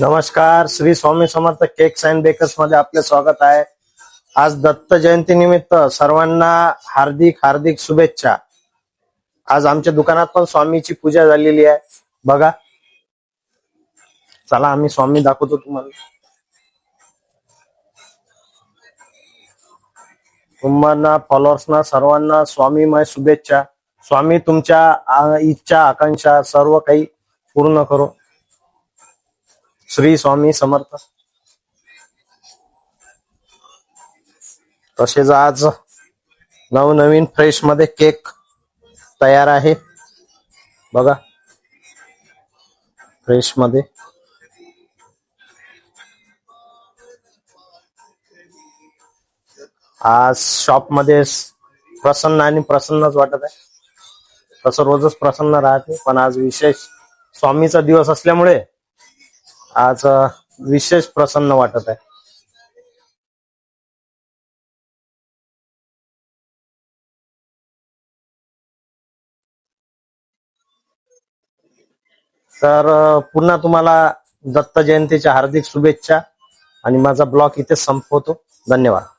नमस्कार Shri Swami Samarth cakes and बेकर्समध्ये आपले स्वागत आहे. आज दत्त जयंती निमित्त सर्वांना हार्दिक हार्दिक शुभेच्छा. आज आमच्या दुकानात पण स्वामीची पूजा झालेली आहे. बघा. चला आम्ही स्वामी दाखवतो तुम्हाला. तुम्हाला फॉलोअर्सना सर्वांना स्वामीमय शुभेच्छा. स्वामी तुमच्या इच्छा आकांक्षा सर्व काही पूर्ण करो. श्री स्वामी समर्थ. तसेच आज नवनवीन फ्रेशमध्ये केक तयार आहे. बघा. फ्रेशमध्ये. आज शॉपमध्ये प्रसन्न आणि प्रसन्नच वाटत आहे. तसं रोजच प्रसन्न राहते पण आज विशेष स्वामीचा दिवस असल्यामुळे आज विशेष प्रसन्न वाटत आहे. तर पुन्हा तुम्हाला दत्त जयंतीच्या हार्दिक शुभेच्छा आणि माझा ब्लॉग इथे संपवतो. धन्यवाद.